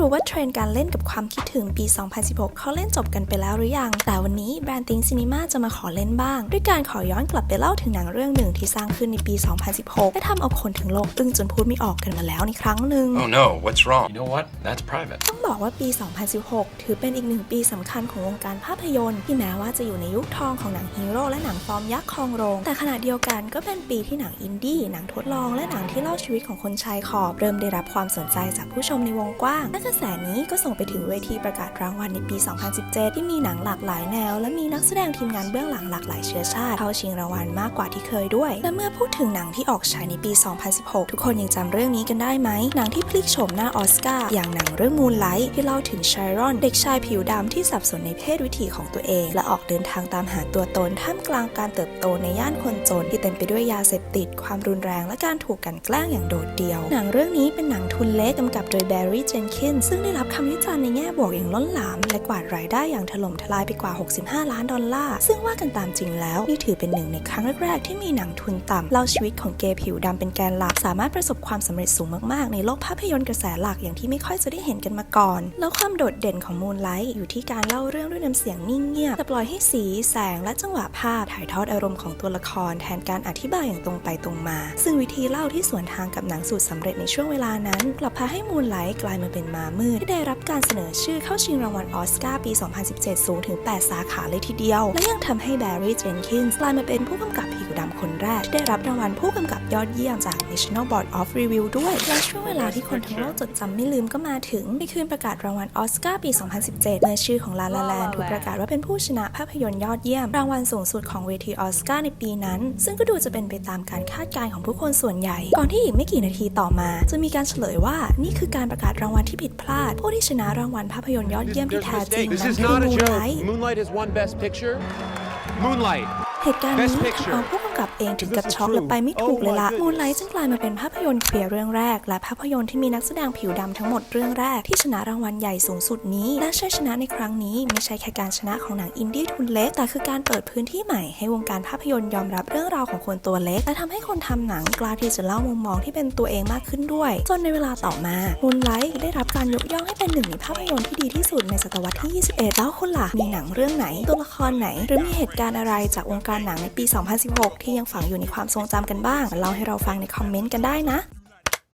รู้ว่าเทรนด์การเล่นกับความคิดถึงปี 2016 เขาเล่นจบกันไปแล้วหรือยัง แต่วันนี้แบรนด์ติงซินิมาจะมาขอเล่นบ้าง ด้วยการขอย้อนกลับไปเล่าถึงหนังเรื่องหนึ่งที่สร้างขึ้นในปี 2016 และทำเอาคนถึงโลกอึ้งจนพูดไม่ออกกันมาแล้วในครั้งหนึ่ง Oh no, what's wrong? You know what? That's private. ต้องบอกว่าปี 2016 ถือเป็นอีกหนึ่งปีสำคัญของวงการภาพยนตร์ที่แม้ว่าจะอยู่ในยุคทองของหนังฮีโร่และหนังฟอร์มยักษ์ครองโรง แต่ขณะเดียวกันก็เป็นปีที่หนังอินดี้หนังทดลองและหนังที่เล่าชีวิตของคนชายขอบเริ่มได้รับความสนใจจากผู้ชมในวงกว้างและกระแสนี้ก็ส่งไปถึงเวทีประกาศรางวัลในปี 2017 ที่มีหนังหลากหลายแนว และมีนักแสดงทีมงานเบื้องหลังหลากหลายเชื้อชาติเข้าชิงรางวัลมากกว่าที่เคยด้วย และเมื่อพูดถึงหนังที่ออกฉายในปี 2016 ทุกคนยังจำเรื่องนี้กันได้ไหม หนังที่พลิกโฉมหน้าออสการ์อย่างหนังเรื่องมูนไลท์ที่เล่าถึงชายรอน เด็กชายผิวดำที่สับสนในเพศวิถีของตัวเอง และออกเดินทางตามหาตัวตนท่ามกลางการเติบโตในย่านคนจนที่เต็มไปด้วยยาเสพติด ความรุนแรงและการถูกกันแกล้งอย่างโดดเดี่ยว หนังเรื่องนี้เป็นหนังทุนเล็กกำกับโดยแบร์รี่เจนคินซึ่งได้รับคำวิจารณ์ในแง่บวกอย่างล้นหลาม และกวาดรายได้อย่างถล่มทลายไปกว่า 65 ล้านดอลลาร์ ซึ่งว่ากันตามจริงแล้ว นี่ถือเป็นหนึ่งในครั้งแรกๆ ที่มีหนังทุนต่ำเล่าชีวิตของเกย์ผิวดำเป็นแกนหลัก สามารถประสบความสำเร็จสูงมากๆ ในโลกภาพยนตร์กระแสหลักอย่างที่ไม่ค่อยจะได้เห็นกันมาก่อน แล้วความโดดเด่นของมูนไลท์อยู่ที่การเล่าเรื่องด้วยน้ำเสียงนิ่งเงียบแต่ปล่อยให้สี แสง และจังหวะภาพถ่ายทอดอารมณ์ของตัวละคร แทนการอธิบายอย่างตรงไปตรงมา ซึ่งวิธีเล่าที่สวนทางกับหนังสูตรสำเร็จในช่วงเวลานั้นกลับพาให้มูนไลท์กลายมาเป็นมามืดที่ได้รับการเสนอชื่อเข้าชิงรางวัลออสการ์ปี 2017 สูงถึง 8 สาขาเลยทีเดียว และยังทำให้แบร์รี่เจนคินส์กลายมาเป็นผู้กำกับ วดำคนแรกที่ได้รับรางวัลผู้กำกับยอดเยี่ยมจาก National Board of Review ด้วย และช่วงเวลาที่คนทั้งโลกจดจำไม่ลืมก็มาถึง ในคืนประกาศรางวัลออสการ์ปี 2017 เมื่อชื่อของลาลาแลนถูกประกาศว่าเป็นผู้ชนะภาพยนตร์ยอดเยี่ยม รางวัลสูงสุดของเวทีออสการ์ในปีนั้น ซึ่งก็ดูจะเป็นไปตามการคาดการณ์ของผู้คนส่วนใหญ่ ก่อนที่อีกไม่กี่นาทีต่อมา จะมีการเฉลยว่านี่คือการประกาศรางวัลที่ผิดพลาด ผู้ที่ชนะรางวัลภาพยนตร์ยอดเยี่ยมที่แท้จริง This นั้น is คือ not a มูน joke. ไลท์ Moonlight has won Best Picture. Moonlight. เหตุการณ์นี้ Best ทำ Picture เอาผู้กำกับเองถึงกับช็อกและไปไม่ถูกเลยละมูนไลท์จึงกลายมาเป็นภาพยนตร์เคลียร์เรื่องแรก และภาพยนตร์ที่มีนักแสดงผิวดำทั้งหมดเรื่องแรกที่ชนะรางวัลใหญ่สูงสุดนี้ และชัยชนะในครั้งนี้ไม่ใช่แค่การชนะของหนังอินดี้ทุนเล็กแต่คือการเปิดพื้นที่ใหม่ให้วงการภาพยนตร์ยอมรับเรื่องราวของคนตัวเล็ก และทำให้คนทำหนังกล้าที่จะเล่ามุมมองที่เป็นตัวเองมากขึ้นด้วย จนในเวลาต่อมามูนไลท์ได้รับการยกย่องให้เป็นหนึ่งในภาพยนตร์ที่ดีที่สุดในศตวรรษที่ 21 แล้วคุณล่ะมีหนังเรื่องไหน ตัวละครไหน หรือมีเหตุการณ์อะไรจากวงการหนังในปี 2016 ที่ยังฝังอยู่ในความทรงจำกันบ้างเล่าให้เราฟังในคอมเมนต์กันได้นะ